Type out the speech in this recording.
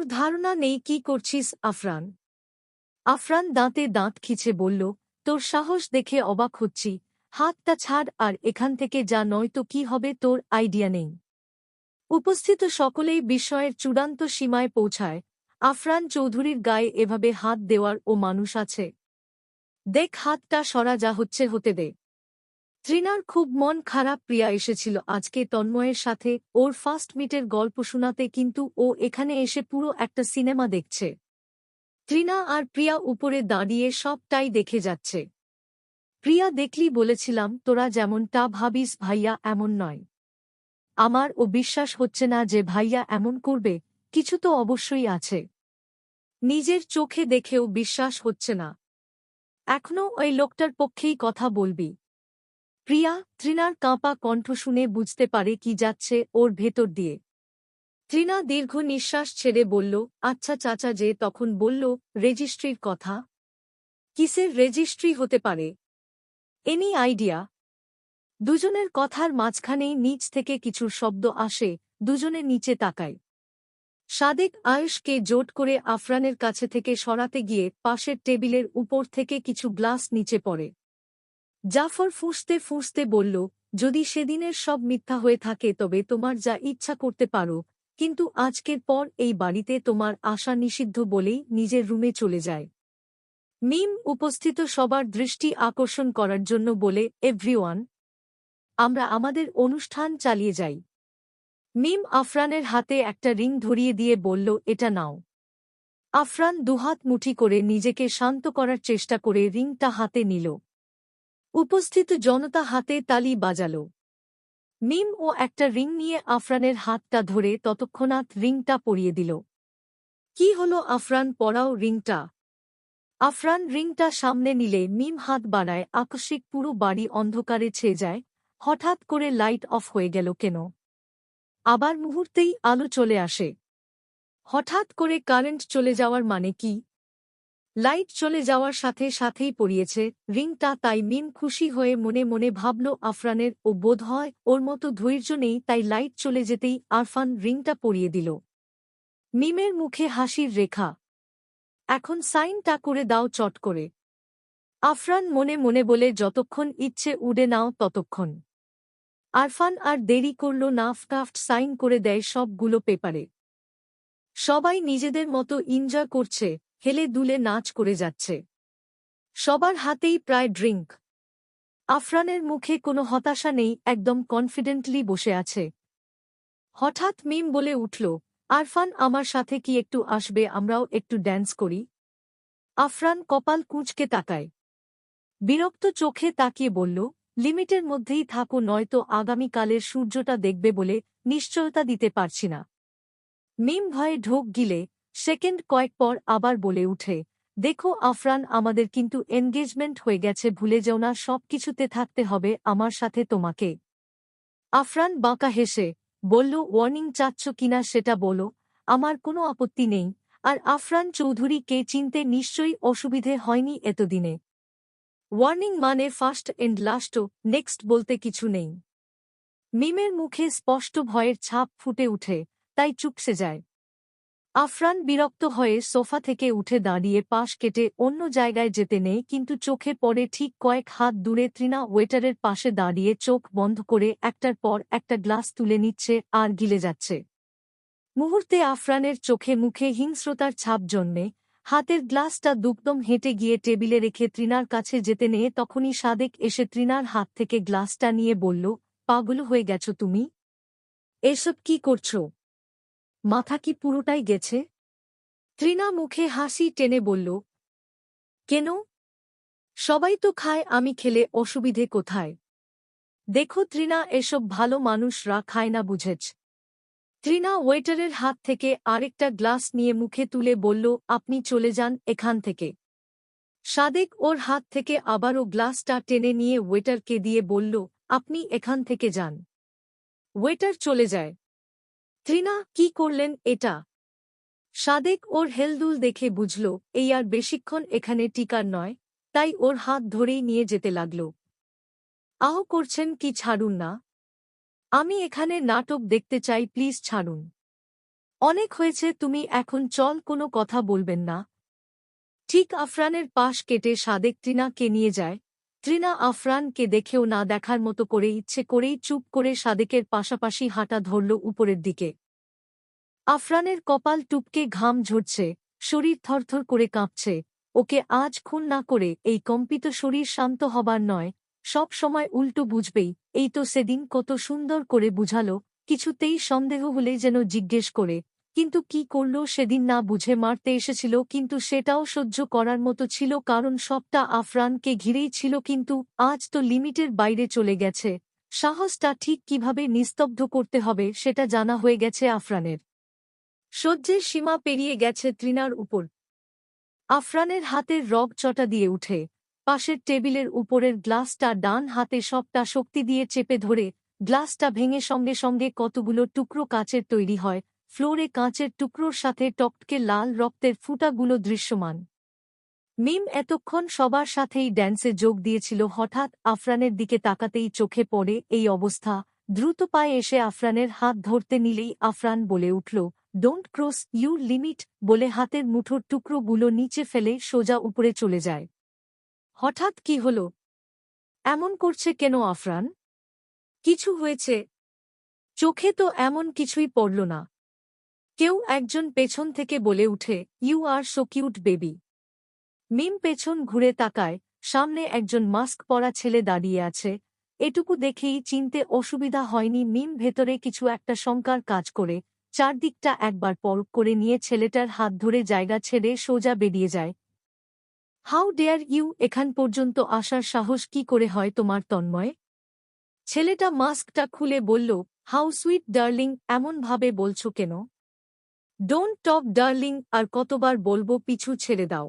তোর ধারণা নেই কি করছিস, আফরান? আফরান দাঁতে দাঁত খিচে বলল, তোর সাহস দেখে অবাক হচ্ছি, হাতটা ছাড় আর এখান থেকে যা নয়তো কি হবে তোর আইডিয়া নেই। উপস্থিত সকলেই বিস্ময়ের চূড়ান্ত সীমায় পৌঁছায়, আফরান চৌধুরীর গায়ে এভাবে হাত দেওয়ার ও মানুষ আছে। দেখ হাতটা সরা যা হচ্ছে হতে দে। ত্রিনার খুব মন খারাপ প্রিয়া এসেছিল। আজকে তন্ময়ের সাথে ওর ফার্স্ট মিটের গল্প শোনাতে কিন্তু ও এখানে এসে পুরো একটা সিনেমা দেখছে। ত্রিনা আর প্রিয়া উপরে দাঁড়িয়ে সবটাই দেখে যাচ্ছে। প্রিয়া, দেখলি বলেছিলাম, তোরা যেমনটা ভাবিস ভাইয়া, এমন নয়। আমার ও বিশ্বাস হচ্ছে না যে ভাইয়া এমন করবে, কিছু তো অবশ্যই আছে। নিজের চোখে দেখেও বিশ্বাস হচ্ছে না। এখনও ওই লোকটার পক্ষেই কথা বলবি। প্রিয়া ত্রিনার কাঁপা কণ্ঠ শুনে বুঝতে পারে কি যাচ্ছে ওর ভেতর দিয়ে। ত্রিনা দীর্ঘ নিঃশ্বাস ছেড়ে বলল আচ্ছা চাচা যে তখন বলল রেজিস্ট্রির কথা। কিসের রেজিস্ট্রি হতে পারে? Any idea? দুজনের কথার মাঝখানেই নিচ থেকে কিছু শব্দ আসে, দুজনে নিচে তাকায়। সাদেক আয়ুষকে জোট করে আফরানের কাছে থেকে সরাতে গিয়ে পাশের টেবিলের উপর থেকে কিছু গ্লাস নিচে পড়ে। জাফর ফুঁসতে ফুঁসতে বলল, যদি সেদিনের সব মিথ্যা হয়ে থাকে তবে তোমার যা ইচ্ছা করতে পারো, কিন্তু আজকের পর এই বাড়িতে তোমার আশা নিষিদ্ধ বলেই নিজের রুমে চলে যায়। মিম উপস্থিত সবার দৃষ্টি আকর্ষণ করার জন্য বলে, এভরিওয়ান, আমরা আমাদের অনুষ্ঠান চালিয়ে যাই। মিম আফরানের হাতে একটা রিং ধরিয়ে দিয়ে বলল, এটা নাও। আফরান দুহাত মুঠি করে নিজেকে শান্ত করার চেষ্টা করে রিংটা হাতে নিল। উপস্থিত জনতা হাতে তালি বাজাল। মিম ও একটা রিং নিয়ে আফরানের হাতটা ধরে ততক্ষণাৎ রিংটা পরিয়ে দিল। কি হল আফরান, পরাও রিংটা? আফরান রিংটা সামনে নিলে মিম হাত বাড়ায়, আকস্মিক পুরো বাড়ি অন্ধকারে ছেয়ে যায়, হঠাৎ করে লাইট অফ হয়ে গেল কেন? আবার মুহূর্তেই আলো চলে আসে। হঠাৎ করে কারেন্ট চলে যাওয়ার মানে কি? লাইট চলে যাওয়ার সাথে সাথেই পড়িয়েছে, রিংটা তাই মিম খুশি হয়ে মনে মনে ভাবল আফরানের, ও বোধ হয় ওর মতো ধৈর্য নেই, তাই লাইট চলে যেতেই আরফান রিংটা পরিয়ে দিল। মিমের মুখে হাসির রেখা। এখন সাইনটা করে দাও চট করে। আফরান মনে মনে বলে, যতক্ষণ ইচ্ছে উড়ে নাও ততক্ষণ। আরফান আর দেরি করল না, ফটাফট সাইন করে দেয় সবগুলো পেপারে। সবাই নিজেদের মতো ইনজয় করছে। হেলে দুলে নাচ করে যাচ্ছে। সবার হাতেই প্রায় ড্রিঙ্ক। আফরানের মুখে কোনো হতাশা নেই, একদম কনফিডেন্টলি বসে আছে। হঠাৎ মিম বলে উঠল, আরফান আমার সাথে কি একটু আসবে, আমরাও একটু ড্যান্স করি? আফরান কপাল কুঁচকে তাকায়। বিরক্ত চোখে তাকিয়ে বলল, লিমিটের মধ্যেই থাকো, নয়তো আগামীকালের সূর্যটা দেখবে বলে নিশ্চয়তা দিতে পারছি না। মিম ভয়ে ঢোক গিলে সেকেন্ড কয়েক পর আবার বলে উঠে, দেখো আফরান, আমাদের কিন্তু এনগেজমেন্ট হয়ে গেছে, ভুলে যাও না সব কিছুতে থাকতে হবে আমার সাথে তোমাকে। আফরান বাঁকা হেসে, বলল ওয়ার্নিং চাচ্ছ কিনা সেটা বলো, আমার কোনো আপত্তি নেই। আর আফরান চৌধুরীকে চিনতে নিশ্চয়ই অসুবিধে হয়নি এতদিনে। ওয়ার্নিং মানে ফার্স্ট এন্ড লাস্টও নেক্সট বলতে কিছু নেই। মিমের মুখে স্পষ্ট ভয়ের ছাপ ফুটে উঠে, তাই চুপসে যায়। আফরান বিরক্ত হয়ে সোফা থেকে উঠে দাঁড়িয়ে পাশ কেটে অন্য জায়গায় যেতে নেই, কিন্তু চোখে পড়ে ঠিক কয়েক হাত দূরে তৃণা ওয়েটারের পাশে দাঁড়িয়ে চোখ বন্ধ করে একটার পর একটা গ্লাস তুলে নিচ্ছে আর গিলে যাচ্ছে। মুহূর্তে আফরানের চোখে মুখে হিংস্রতার ছাপ জন্মে। হাতের গ্লাসটা দুকদম হেঁটে গিয়ে টেবিলে রেখে তৃণার কাছে যেতে নিয়ে তখনই সাদেক এসে তৃণার হাত থেকে গ্লাসটা নিয়ে বলল, পাগল হয়ে গেছ তুমি? এসব কি করছ? মাথা কি পুরোটাই গেছে? তৃণা মুখে হাসি টেনে বলল, কেন? সবাই তো খায়, আমি খেলে অসুবিধে কোথায়? দেখো তৃণা, এসব ভালো মানুষরা খায় না বুঝেছ। তৃণা ওয়েটারের হাত থেকে আরেকটা গ্লাস নিয়ে মুখে তুলে বলল, আপনি চলে যান এখান থেকে। সাদেক ওর হাত থেকে আবারও গ্লাসটা টেনে নিয়ে ওয়েটারকে দিয়ে বলল, আপনি এখান থেকে যান। ওয়েটার চলে যায়। তৃণা কি করলেন এটা? সাদেক ওর হেলদুল দেখে বুঝল, এই আর বেশিক্ষণ এখানে টিকার নয়, তাই ওর হাত ধরেই নিয়ে যেতে লাগল। আহ, করছেন কি ছাড়ুন না? আমি এখানে নাটক দেখতে চাই, প্লিজ ছাড়ুন। অনেক হয়েছে, তুমি এখন চল, কোনো কথা বলবেন না। ঠিক আফরানের পাশ কেটে সাদেক ত্রিনাকে নিয়ে যায় ত্রিনা আফরানকে দেখেও না দেখার মতো করে ইচ্ছে করেই চুপ করে সাদেকের পাশাপাশি হাঁটা ধরল উপরের দিকে। আফরানের কপাল টুপকে ঘাম ঝরছে, শরীর থরথর করে কাঁপছে। ওকে আজ খুন না করে এই কম্পিত শরীর শান্ত হবার নয়, সব সময় উল্টো বুঝবেই, এই তো সেদিন কত সুন্দর করে বুঝালো, কিছুতেই সন্দেহ হলে যেন জিজ্ঞেস করে কিন্তু কি করল সেদিন না বুঝে মারতে এসেছিল, কিন্তু সেটাও সহ্য করার মতো ছিল, কারণ সবটা আফরানকে ঘিরেই ছিল, কিন্তু আজ তো লিমিটের বাইরে চলে গেছে। সাহসটা ঠিক কীভাবে নিস্তব্ধ করতে হবে সেটা জানা হয়ে গেছে আফরানের। সহ্যের সীমা পেরিয়ে গেছে তৃণার উপর। আফরানের হাতের রগ চটা দিয়ে উঠে। পাশের টেবিলের উপরের গ্লাসটা ডান হাতে সবটা শক্তি দিয়ে চেপে ধরে, গ্লাসটা ভেঙে সঙ্গে সঙ্গে কতগুলো টুকরো কাচের তৈরি হয় ফ্লোরে কাঁচের টুকরোর সাথে টকটকে লাল রক্তের ফুটাগুলো দৃশ্যমান। মিম এতক্ষণ সবার সাথেই ড্যান্সে যোগ দিয়েছিল, হঠাৎ আফরানের দিকে তাকাতেই চোখে পড়ে এই অবস্থা। দ্রুত পায়ে এসে আফরানের হাত ধরতে নিলেই আফরান বলে উঠল ডোন্ট ক্রস ইউ লিমিট বলে হাতের মুঠোর টুকরোগুলো নিচে ফেলে সোজা উপরে চলে যায়। হঠাৎ কি হল? এমন করছে কেন আফরান? কিছু হয়েছে? চোখে তো এমন কিছুই পড়ল না। কেউ একজন পেছন থেকে বলে উঠে you are so cute baby Mim পেছন ঘুরে তাকায়, সামনে একজন মাস্ক পরা ছেলে দাঁড়িয়ে আছে। এটুকু দেখেই চিনতে অসুবিধা হয়নি মিম ভেতরে কিছু একটা শঙ্কার কাজ করে, চারদিকটা একবার পর করে নিয়ে ছেলেটার হাত ধরে জায়গা ছেড়ে সোজা বেরিয়ে যায়। হাউ ডেয়ার ইউ এখান পর্যন্ত আসার সাহস কি করে হয় তোমার তন্ময়? ছেলেটা মাস্কটা খুলে বলল হাউ সুইট ডার্লিং এমনভাবে বলছো কেন? ডোন্ট টপ ডার্লিং আর কতবার বলব পিছু ছেড়ে দাও।